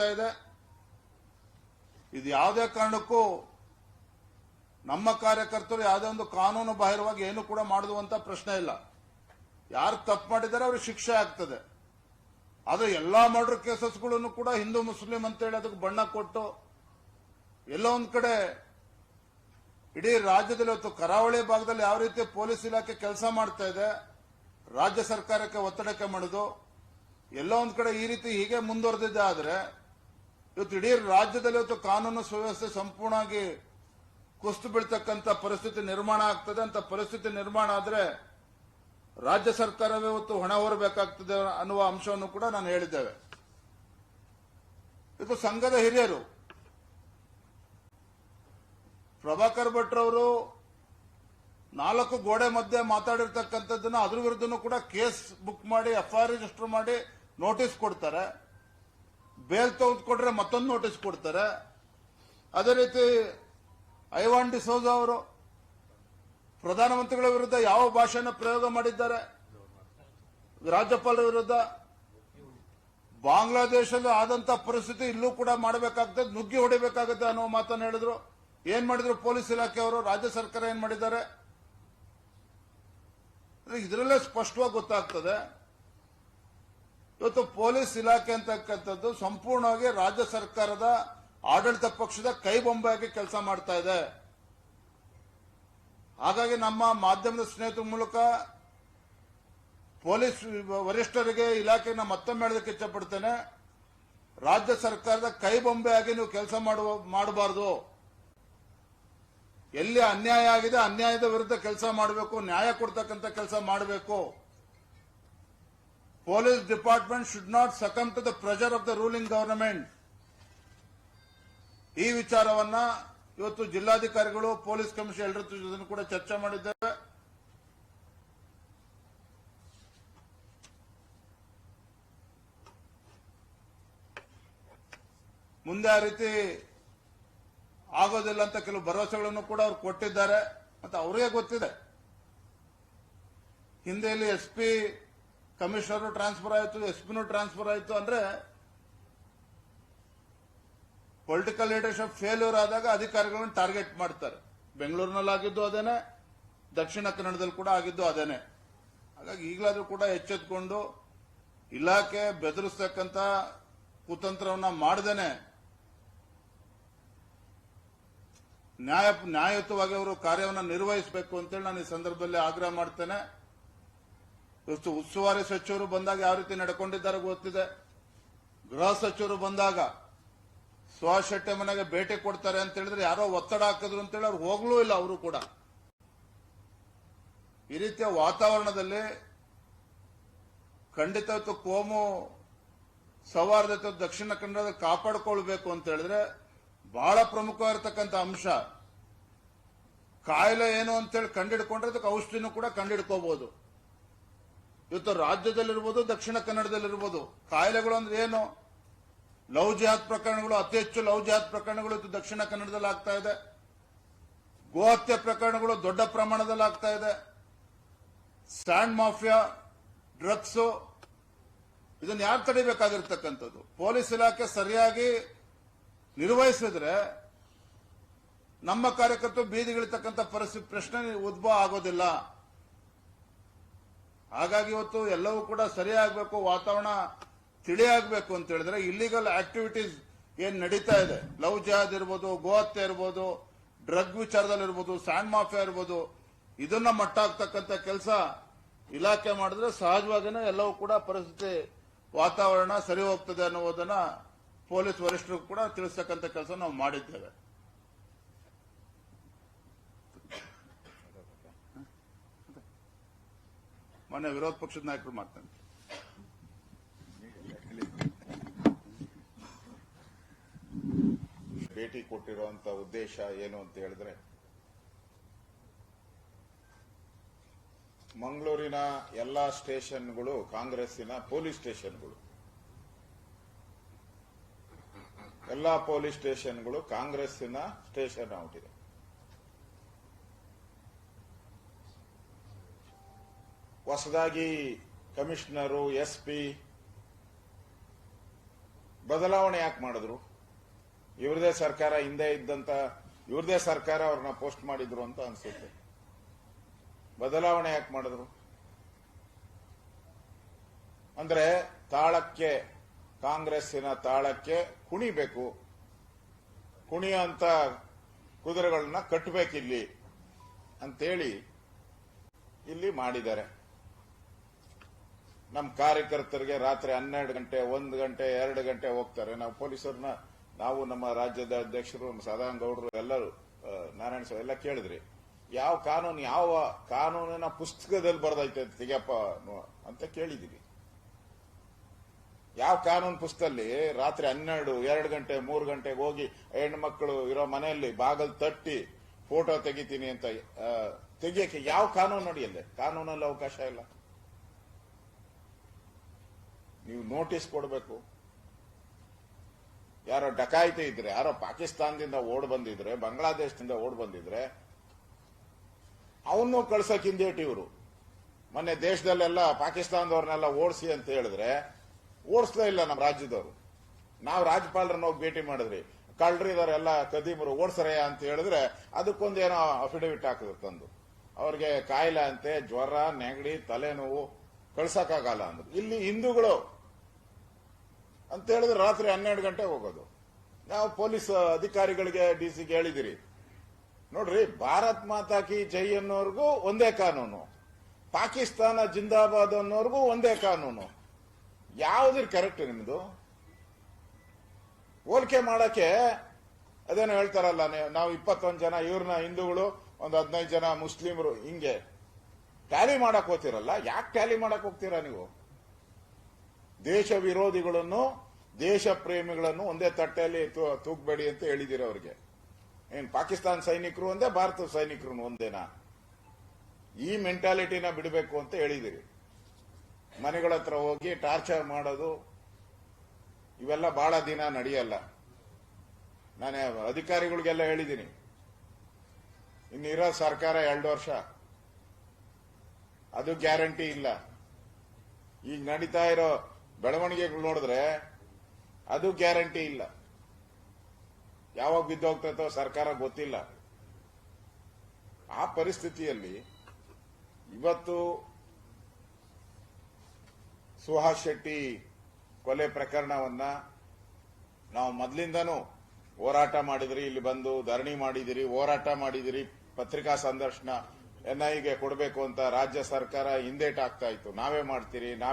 ಇದೆ. ಇದು ಯಾವುದೇ ಕಾರಣಕ್ಕೂ ನಮ್ಮ ಕಾರ್ಯಕರ್ತರು ಯಾವುದೇ ಒಂದು ಕಾನೂನು ಬಾಹಿರವಾಗಿ ಏನು ಕೂಡ ಮಾಡುವಂತ ಪ್ರಶ್ನೆ ಇಲ್ಲ. ಯಾರು ತಪ್ಪು ಮಾಡಿದ್ದಾರೆ ಅವ್ರಿಗೆ ಶಿಕ್ಷೆ ಆಗ್ತದೆ. ಆದ್ರೆ ಎಲ್ಲಾ ಮರ್ಡರ್ ಕೇಸಸ್ಗಳನ್ನು ಕೂಡ ಹಿಂದೂ ಮುಸ್ಲಿಂ ಅಂತೇಳಿ ಅದಕ್ಕೆ ಬಣ್ಣ ಕೊಟ್ಟು ಎಲ್ಲೋ ಒಂದ್ ಕಡೆ ಇಡೀ ರಾಜ್ಯದಲ್ಲಿ ಇವತ್ತು ಕರಾವಳಿ ಭಾಗದಲ್ಲಿ ಯಾವ ರೀತಿ ಪೊಲೀಸ್ ಇಲಾಖೆ ಕೆಲಸ ಮಾಡ್ತಾ ಇದೆ, ರಾಜ್ಯ ಸರ್ಕಾರಕ್ಕೆ ಒತ್ತಡಕ್ಕೆ ಮಾಡುದು ಎಲ್ಲೋ ಒಂದ್ ಕಡೆ ಈ ರೀತಿ ಹೀಗೆ ಮುಂದುವರೆದಿದ್ದೆ ಆದ್ರೆ ಇವತ್ತು ಇಡೀ ರಾಜ್ಯದಲ್ಲಿ ಇವತ್ತು ಕಾನೂನು ಸುವ್ಯವಸ್ಥೆ ಸಂಪೂರ್ಣವಾಗಿ ಕುಸ್ತು ಬೀಳ್ತಕ್ಕಂಥ ಪರಿಸ್ಥಿತಿ ನಿರ್ಮಾಣ ಆಗ್ತದೆ. ಅಂತ ಪರಿಸ್ಥಿತಿ ನಿರ್ಮಾಣ ಆದರೆ ರಾಜ್ಯ ಸರ್ಕಾರವೇ ಇವತ್ತು ಹೊಣೆ ಹೊರಬೇಕಾಗ್ತದೆ ಅನ್ನುವ ಅಂಶವನ್ನು ಕೂಡ ನಾನು ಹೇಳಿದ್ದೇವೆ. ಇದು ಸಂಘದ ಹಿರಿಯರು. ಪ್ರಭಾಕರ್ ಭಟ್ರವರು ನಾಲ್ಕು ಗೋಡೆ ಮಧ್ಯೆ ಮಾತಾಡಿರ್ತಕ್ಕಂಥದ್ದನ್ನು ಅದ್ರ ವಿರುದ್ಧನೂ ಕೂಡ ಕೇಸ್ ಬುಕ್ ಮಾಡಿ, ಎಫ್ಐಆರ್ ರಿಜಿಸ್ಟರ್ ಮಾಡಿ ನೋಟಿಸ್ ಕೊಡ್ತಾರೆ. ಬೇಲ್ ತೆಗೆದುಕೊಟ್ರೆ ಮತ್ತೊಂದು ನೋಟಿಸ್ ಕೊಡ್ತಾರೆ. ಅದೇ ರೀತಿ ಐವಾನ್ ಡಿಸೋಜ ಅವರು ಪ್ರಧಾನಮಂತ್ರಿಗಳ ವಿರುದ್ಧ ಯಾವ ಭಾಷೆನ ಪ್ರಯೋಗ ಮಾಡಿದ್ದಾರೆ? ರಾಜ್ಯಪಾಲರ ವಿರುದ್ಧ? ಬಾಂಗ್ಲಾದೇಶದಲ್ಲಿ ಆದಂತಹ ಪರಿಸ್ಥಿತಿ ಇಲ್ಲೂ ಕೂಡ ಮಾಡಬೇಕಾಗ್ತದೆ, ನುಗ್ಗಿ ಹೊಡಿಬೇಕಾಗುತ್ತೆ ಅನ್ನೋ ಮಾತನ್ನು ಹೇಳಿದ್ರು. ಏನ್ ಮಾಡಿದ್ರು? ಪೊಲೀಸ್ ಇಲಾಖೆಯವರು ರಾಜ್ಯ ಸರ್ಕಾರ ಏನ್ ಮಾಡಿದ್ದಾರೆ? ಇದರಲ್ಲೇ ಸ್ಪಷ್ಟವಾಗಿ ಗೊತ್ತಾಗ್ತದೆ ಇವತ್ತು ಪೊಲೀಸ್ ಇಲಾಖೆ ಅಂತಕ್ಕಂಥದ್ದು ಸಂಪೂರ್ಣವಾಗಿ ರಾಜ್ಯ ಸರ್ಕಾರದ ಆಡಳಿತ ಪಕ್ಷದ ಕೈಬೊಂಬೆಯಾಗಿ ಕೆಲಸ ಮಾಡ್ತಾ ಇದೆ. ಹಾಗಾಗಿ ನಮ್ಮ ಮಾಧ್ಯಮದ ಸ್ನೇಹಿತರ ಮೂಲಕ ಪೊಲೀಸ್ ವರಿಷ್ಠರಿಗೆ ಇಲಾಖೆನ ಮತ್ತೊಮ್ಮೆ ಹೇಳೋದಕ್ಕೆ ಇಚ್ಛಪಡ್ತೇನೆ. ರಾಜ್ಯ ಸರ್ಕಾರದ ಕೈಬೊಂಬೆಯಾಗಿ ನೀವು ಕೆಲಸ ಮಾಡುವ, ಮಾಡಬಾರದು. ಎಲ್ಲಿ ಅನ್ಯಾಯ ಆಗಿದೆ, ಅನ್ಯಾಯದ ವಿರುದ್ಧ ಕೆಲಸ ಮಾಡಬೇಕು, ನ್ಯಾಯ ಕೊಡ್ತಕ್ಕಂಥ ಕೆಲಸ ಮಾಡಬೇಕು. Police department should not succumb to the pressure of the ruling government ಈ ವಿಚಾರವನ್ನ ಇವತ್ತು ಜಿಲ್ಲಾಧಿಕಾರಿಗಳು ಪೊಲೀಸ್ ಕಮಿಷನ್ ಎಲ್ಲರ ಜೊತೆ ಕೂಡ ಚರ್ಚೆ ಮಾಡಿದ್ದೇವೆ ಮುಂದೆ ಆ ರೀತಿ ಆಗೋದಿಲ್ಲ ಅಂತ ಕೆಲವು ಭರವಸೆಗಳನ್ನು ಕೂಡ ಅವರು ಕೊಟ್ಟಿದ್ದಾರೆ. ಮತ್ತೆ ಅವರಿಗೆ ಗೊತ್ತಿದೆ. ಹಿಂದೆಯಲ್ಲಿ ಎಸ್ ಪಿ ಕಮಿಷನರ್ ಟ್ರಾನ್ಸ್ಫರ್ ಆಯಿತು, ಎಸ್ ಪಿನೂ ಟ್ರಾನ್ಸ್ಫರ್ ಆಯಿತು ಅಂದ್ರೆ ಪೊಲಿಟಿಕಲ್ ಲೀಡರ್ಶಿಪ್ ಫೇಲ್ಯೂರ್ ಆದಾಗ ಅಧಿಕಾರಿಗಳನ್ನು ಟಾರ್ಗೆಟ್ ಮಾಡ್ತಾರೆ. ಬೆಂಗಳೂರಿನಲ್ಲಿ ಆಗಿದ್ದು ಅದೇನೆ, ದಕ್ಷಿಣ ಕನ್ನಡದಲ್ಲಿ ಕೂಡ ಆಗಿದ್ದು ಅದೇನೆ. ಹಾಗಾಗಿ ಈಗಲಾದರೂ ಕೂಡ ಎಚ್ಚೆತ್ಕೊಂಡು ಇಲಾಖೆ ಬೆದರಿಸ್ತಕ್ಕಂಥ ಕುತಂತ್ರವನ್ನು ಮಾಡದೇನೆ. ನ್ಯಾಯ, ನ್ಯಾಯಯುತವಾಗಿ ಅವರು ಕಾರ್ಯವನ್ನು ನಿರ್ವಹಿಸಬೇಕು ಅಂತೇಳಿ ನಾನು ಈ ಸಂದರ್ಭದಲ್ಲಿ ಆಗ್ರಹ ಮಾಡ್ತೇನೆ. ಉಸ್ತುವಾರಿ ಸಚಿವರು ಬಂದಾಗ ಯಾವ ರೀತಿ ನಡ್ಕೊಂಡಿದ್ದಾರೆ ಗೊತ್ತಿದೆ. ಗೃಹ ಸಚಿವರು ಬಂದಾಗ ಸುಭಾಷ್ ಶೆಟ್ಟಿ ಮನೆಗೆ ಭೇಟಿ ಕೊಡ್ತಾರೆ ಅಂತ ಹೇಳಿದ್ರೆ ಯಾರೋ ಒತ್ತಡ ಹಾಕಿದ್ರು ಅಂತೇಳಿ ಅವ್ರು ಹೋಗ್ಲೂ ಇಲ್ಲ ಅವರು ಕೂಡ. ಈ ರೀತಿಯ ವಾತಾವರಣದಲ್ಲಿ ಖಂಡಿತ ಕೋಮು ಸೌಹಾರ್ದತೆ ದಕ್ಷಿಣ ಕನ್ನಡದ ಕಾಪಾಡಿಕೊಳ್ಬೇಕು ಅಂತ ಹೇಳಿದ್ರೆ ಬಹಳ ಪ್ರಮುಖವಾಗಿರ್ತಕ್ಕಂಥ ಅಂಶ. ಕಾಯಿಲೆ ಏನು ಅಂತೇಳಿ ಕಂಡಿಡ್ಕೊಂಡ್ರೆ ಅದಕ್ಕೆ ಔಷಧಿನೂ ಕೂಡ ಕಂಡಿಡ್ಕೋಬಹುದು ಇವತ್ತು ರಾಜ್ಯದಲ್ಲಿರ್ಬೋದು, ದಕ್ಷಿಣ ಕನ್ನಡದಲ್ಲಿರ್ಬೋದು. ಕಾಯಿಲೆಗಳು ಅಂದ್ರೆ ಏನು? ಲವ್ ಜಿಹಾದ್ ಪ್ರಕರಣಗಳು, ಅತಿ ಹೆಚ್ಚು ಲವ್ ಜಿಹಾದ್ ಪ್ರಕರಣಗಳು ಇವತ್ತು ದಕ್ಷಿಣ ಕನ್ನಡದಲ್ಲಿ ಆಗ್ತಾ ಇದೆ. ಗೋಹತ್ಯೆ ಪ್ರಕರಣಗಳು ದೊಡ್ಡ ಪ್ರಮಾಣದಲ್ಲಿ ಆಗ್ತಾ ಇದೆ. ಸ್ಟ್ಯಾಂಡ್ ಮಾಫಿಯಾ, ಡ್ರಗ್ಸ್, ಇದನ್ನ ಯಾರು ತಡಿಬೇಕಾಗಿರ್ತಕ್ಕಂಥದ್ದು? ಪೊಲೀಸ್ ಇಲಾಖೆ ಸರಿಯಾಗಿ ನಿರ್ವಹಿಸಿದ್ರೆ ನಮ್ಮ ಕಾರ್ಯಕರ್ತರು ಬೀದಿಗಿಳಿತಕ್ಕಂಥ ಪರಿಸ್ಥಿತಿ ಪ್ರಶ್ನೆ ಉದ್ಭವ ಆಗೋದಿಲ್ಲ. ಹಾಗಾಗಿ ಇವತ್ತು ಎಲ್ಲವೂ ಕೂಡ ಸರಿಯಾಗಬೇಕು, ವಾತಾವರಣ ತಿಳಿಯಾಗಬೇಕು ಅಂತ ಹೇಳಿದ್ರೆ ಇಲ್ಲಿಗಲ್ ಆಕ್ಟಿವಿಟೀಸ್ ಏನ್ ನಡೀತಾ ಇದೆ. ಲವ್ ಜಹಾದ್ ಇರ್ಬೋದು, ಗೋಹತ್ಯೆ ಇರ್ಬೋದು, ಡ್ರಗ್ ವಿಚಾರದಲ್ಲಿ ಇರ್ಬೋದು, ಸ್ಯಾಂಡ್ ಮಾಫಿಯಾ ಇರ್ಬೋದು, ಇದನ್ನ ಮಟ್ಟ ಆಗ್ತಕ್ಕಂಥ ಕೆಲಸ ಇಲಾಖೆ ಮಾಡಿದ್ರೆ ಸಹಜವಾಗಿನೇ ಎಲ್ಲವೂ ಕೂಡ ಪರಿಸ್ಥಿತಿ, ವಾತಾವರಣ ಸರಿ ಹೋಗ್ತದೆ ಅನ್ನುವುದನ್ನ ಪೊಲೀಸ್ ವರಿಷ್ಠರು ಕೂಡ ತಿಳಿಸ್ತಕ್ಕಂಥ ಕೆಲಸ ನಾವು ಮಾಡಿದ್ದೇವೆ. ಮೊನ್ನೆ ವಿರೋಧ ಪಕ್ಷದ ನಾಯಕರು ಮಾಡ್ತಾನೆ ಭೇಟಿ ಕೊಟ್ಟಿರುವಂತ ಉದ್ದೇಶ ಏನು ಅಂತ ಹೇಳಿದ್ರೆ, ಮಂಗಳೂರಿನ ಎಲ್ಲಾ ಸ್ಟೇಷನ್ಗಳು, ಕಾಂಗ್ರೆಸ್ಸಿನ ಪೊಲೀಸ್ ಸ್ಟೇಷನ್ಗಳು. ಎಲ್ಲಾ ಪೊಲೀಸ್ ಸ್ಟೇಷನ್ಗಳು ಕಾಂಗ್ರೆಸ್ಸಿನ ಸ್ಟೇಷನ್ ಆಗ್ಬಿಟ್ಟಿದೆ ಹೊಸದಾಗಿ ಕಮಿಷನರು ಎಸ್ಪಿ ಬದಲಾವಣೆ ಯಾಕೆ ಮಾಡಿದ್ರು? ಇವ್ರದೇ ಸರ್ಕಾರ ಹಿಂದೆ ಇದ್ದಂತ, ಇವ್ರದೇ ಸರ್ಕಾರ ಅವ್ರನ್ನ ಪೋಸ್ಟ್ ಮಾಡಿದ್ರು ಅಂತ ಅನ್ಸುತ್ತೆ. ಬದಲಾವಣೆ ಯಾಕೆ ಮಾಡಿದ್ರು? ಅಂದ್ರೆ ತಾಳಕ್ಕೆ, ಕಾಂಗ್ರೆಸ್ಸಿನ ತಾಳಕ್ಕೆ ಕುಣಿಬೇಕು. ಕುಣಿಯುವಂತ ಕುದುರೆಗಳನ್ನ ಕಟ್ಟಬೇಕಿಲ್ಲಿ ಅಂತೇಳಿ ಇಲ್ಲಿ ಮಾಡಿದ್ದಾರೆ. ನಮ್ಮ ಕಾರ್ಯಕರ್ತರಿಗೆ ರಾತ್ರಿ ಹನ್ನೆರಡು ಗಂಟೆ, ಒಂದು ಗಂಟೆ, ಎರಡು ಗಂಟೆ ಹೋಗ್ತಾರೆ. ನಾವು ಪೊಲೀಸರನ್ನ, ನಾವು ನಮ್ಮ ರಾಜ್ಯದ ಅಧ್ಯಕ್ಷರು ಸದಾನಂದ ಗೌಡರು ಎಲ್ಲರೂ ನಾರಾಯಣ ಸ್ವಾಮಿ ಎಲ್ಲ ಕೇಳಿದ್ರಿ. ಯಾವ ಕಾನೂನು, ಯಾವ ಕಾನೂನಿನ ಪುಸ್ತಕದಲ್ಲಿ ಬರ್ದೈತೆ ತೆಗಿಯಪ್ಪ ಅಂತ ಕೇಳಿದೀವಿ. ಯಾವ ಕಾನೂನು ಪುಸ್ತಕದಲ್ಲಿ ರಾತ್ರಿ ಹನ್ನೆರಡು, ಎರಡು ಗಂಟೆ, ಮೂರು ಗಂಟೆಗೆ ಹೋಗಿ ಹೆಣ್ಮಕ್ಳು ಇರೋ ಮನೆಯಲ್ಲಿ ಬಾಗಲ್ ತಟ್ಟಿ ಫೋಟೋ ತೆಗಿತೀನಿ ಅಂತ ತೆಗಿಯಕ್ಕೆ ಯಾವ ಕಾನೂನು ನಡೆಯಲ್ಲೇ ಕಾನೂನಲ್ಲಿ ಅವಕಾಶ ಇಲ್ಲ. ನೀವು ನೋಟಿಸ್ ಕೊಡಬೇಕು. ಯಾರೋ ಡಕಾಯಿತಿ ಇದ್ರೆ, ಯಾರೋ ಪಾಕಿಸ್ತಾನದಿಂದ ಓಡ್ ಬಂದಿದ್ರೆ, ಬಾಂಗ್ಲಾದೇಶದಿಂದ ಓಡ್ ಬಂದಿದ್ರೆ ಅವನು ಕಳ್ಸಕ್ ಹಿಂದೇಟಿ ಇವರು. ಮೊನ್ನೆ ದೇಶದಲ್ಲೆಲ್ಲ ಪಾಕಿಸ್ತಾನದವ್ರನ್ನೆಲ್ಲ ಓಡಿಸಿ ಅಂತ ಹೇಳಿದ್ರೆ, ಓಡಿಸ್ಲೇ ಇಲ್ಲ ನಮ್ಮ ರಾಜ್ಯದವರು. ನಾವು ರಾಜ್ಯಪಾಲರನ್ನ ಹೋಗಿ ಭೇಟಿ ಮಾಡಿದ್ರಿ. ಕಳ್ಳರಿದಾರೆ ಎಲ್ಲ ಕದೀಮರು ಓಡಿಸ್ರಯ್ಯ ಅಂತ ಹೇಳಿದ್ರೆ ಅದಕ್ಕೊಂದೇನೋ ಅಫಿಡವಿಟ್ ಹಾಕಿದ್ರು ತಂದು. ಅವ್ರಿಗೆ ಕಾಯಿಲೆ ಅಂತೆ, ಜ್ವರ, ನೆಗಡಿ, ತಲೆನೋವು ಕಳ್ಸಕ್ಕಾಗಲ್ಲ ಅಂದ್ರು. ಇಲ್ಲಿ ಹಿಂದೂಗಳು ಅಂತ ಹೇಳಿದ್ರೆ ರಾತ್ರಿ ಹನ್ನೆರಡು ಗಂಟೆ ಹೋಗೋದು. ನಾವು ಪೊಲೀಸ್ ಅಧಿಕಾರಿಗಳಿಗೆ ಡಿಸಿಗೆ ಹೇಳಿದಿರಿ. ನೋಡ್ರಿ, ಭಾರತ್ ಮಾತಾ ಕಿ ಜೈ ಅನ್ನೋರ್ಗೂ ಒಂದೇ ಕಾನೂನು. ಪಾಕಿಸ್ತಾನ ಜಿಂದಾಬಾದ್ ಅನ್ನೋರ್ಗೂ ಒಂದೇ ಕಾನೂನು. ಯಾವ್ದ್ರ ಕರೆಕ್ಟ್ ನಿಮ್ದು? ಹೋಲಿಕೆ ಮಾಡಕ್ಕೆ ಅದೇನೋ ಹೇಳ್ತಾರಲ್ಲ ನಾವು ಇಪ್ಪತ್ತೊಂದು ಜನ, ಇವ್ರನ್ನ ಹಿಂದೂಗಳು, ಒಂದು ಹದಿನೈದು ಜನ ಮುಸ್ಲಿಮರು, ಹಿಂಗೆ. ಟ್ಯಾಲಿ ಮಾಡಕ್ ಹೋಗ್ತಿರಲ್ಲ? ಯಾಕೆ ಟ್ಯಾಲಿ ಮಾಡಕ್ ಹೋಗ್ತೀರಾ ನೀವು? ದೇಶ ವಿರೋಧಿಗಳನ್ನು, ದೇಶ ಪ್ರೇಮಿಗಳನ್ನು ಒಂದೇ ತಟ್ಟೆಯಲ್ಲಿ ತೂ- ತೂಗ್ಬೇಡಿ ಅಂತ ಹೇಳಿದಿರ ಅವರಿಗೆ. ಏನ್, ಪಾಕಿಸ್ತಾನ ಸೈನಿಕರು ಒಂದೇ, ಭಾರತದ ಸೈನಿಕರು ಒಂದೇನಾ? ಈ ಮೆಂಟಾಲಿಟಿನ ಬಿಡಬೇಕು ಅಂತ ಹೇಳಿದಿರಿ. ಮನೆಗಳ ಹತ್ರ ಹೋಗಿ ಟಾರ್ಚರ್ ಮಾಡೋದು, ಇವೆಲ್ಲ ಬಹಳ ದಿನ ನಡೆಯಲ್ಲ. ನಾನು ಅಧಿಕಾರಿಗಳಿಗೆಲ್ಲ ಹೇಳಿದ್ದೀನಿ ಇನ್ನಿರೋ ಸರ್ಕಾರ ಎರಡು ವರ್ಷ. ಅದು ಗ್ಯಾರಂಟಿ ಇಲ್ಲ. ಈಗ ನಡೀತಾ ಇರೋ ಬೆಳವಣಿಗೆಗಳು ನೋಡಿದ್ರೆ ಅದು ಗ್ಯಾರಂಟಿ ಇಲ್ಲ. ಯಾವಾಗ ಬಿದ್ದೋಗ್ತೈತೋ ಸರ್ಕಾರ ಗೊತ್ತಿಲ್ಲ. ಆ ಪರಿಸ್ಥಿತಿಯಲ್ಲಿ ಇವತ್ತು ಸುಹಾಸ್ ಶೆಟ್ಟಿ ಕೊಲೆ ಪ್ರಕರಣವನ್ನ ನಾವು ಮೊದಲಿಂದನೂ ಹೋರಾಟ ಮಾಡಿದ್ರಿ, ಇಲ್ಲಿ ಬಂದು ಧರಣಿ ಮಾಡಿದಿರಿ, ಹೋರಾಟ ಮಾಡಿದಿರಿ, ಪತ್ರಿಕಾ ಸಂದರ್ಶನ ಎನ್ಐಗೆ ಕೊಡಬೇಕು ಅಂತ ರಾಜ್ಯ ಸರ್ಕಾರ ಹಿಂದೇಟ್ ಆಗ್ತಾ ಇತ್ತು. ನಾವೇ ಮಾಡ್ತೀರಿ, ನಾವೇ